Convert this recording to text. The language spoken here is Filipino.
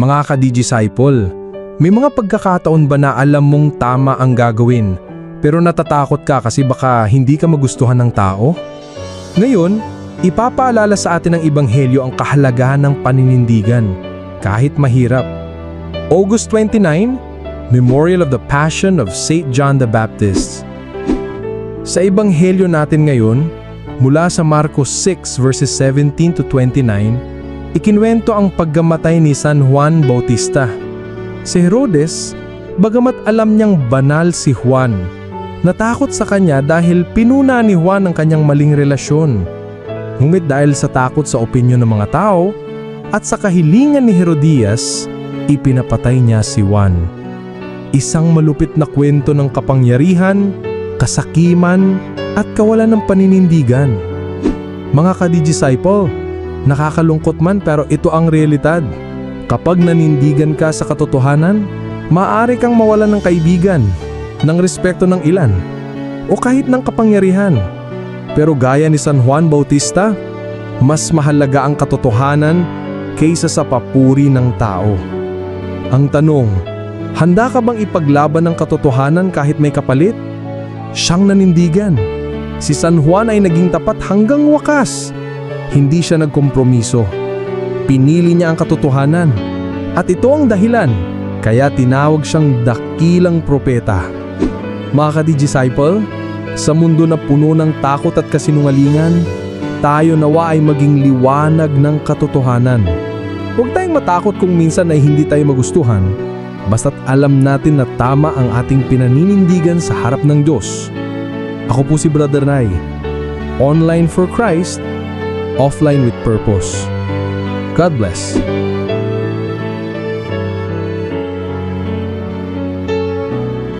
Mga ka-disciple, may mga pagkakataon ba na alam mong tama ang gagawin, pero natatakot ka kasi baka hindi ka magustuhan ng tao? Ngayon, ipapaalala sa atin ng Ebanghelyo ang kahalagahan ng paninindigan, kahit mahirap. August 29, Memorial of the Passion of St. John the Baptist. Sa Ebanghelyo natin ngayon, mula sa Marcos 6 verses 17 to 29, ikinwento ang paggamatay ni San Juan Bautista. Si Herodes, bagamat alam niyang banal si Juan, natakot sa kanya dahil pinuna ni Juan ang kanyang maling relasyon. Ngunit dahil sa takot sa opinyon ng mga tao at sa kahilingan ni Herodias, ipinapatay niya si Juan. Isang malupit na kwento ng kapangyarihan, kasakiman, at kawalan ng paninindigan. Mga ka-disciple, nakakalungkot man pero ito ang realidad. Kapag nanindigan ka sa katotohanan, maaari kang mawalan ng kaibigan, ng respeto ng ilan, o kahit ng kapangyarihan. Pero gaya ni San Juan Bautista, mas mahalaga ang katotohanan kaysa sa papuri ng tao. Ang tanong, handa ka bang ipaglaban ng katotohanan kahit may kapalit? Siyang nanindigan. Si San Juan ay naging tapat hanggang wakas. Hindi siya nagkompromiso. Pinili niya ang katotohanan. At ito ang dahilan, kaya tinawag siyang dakilang propeta. Mga ka-disciple, sa mundo na puno ng takot at kasinungalingan, tayo nawa ay maging liwanag ng katotohanan. Huwag tayong matakot kung minsan ay hindi tayo magustuhan, basta't alam natin na tama ang ating pinaninindigan sa harap ng Diyos. Ako po si Brother Rai. Online for Christ, offline with purpose. God bless.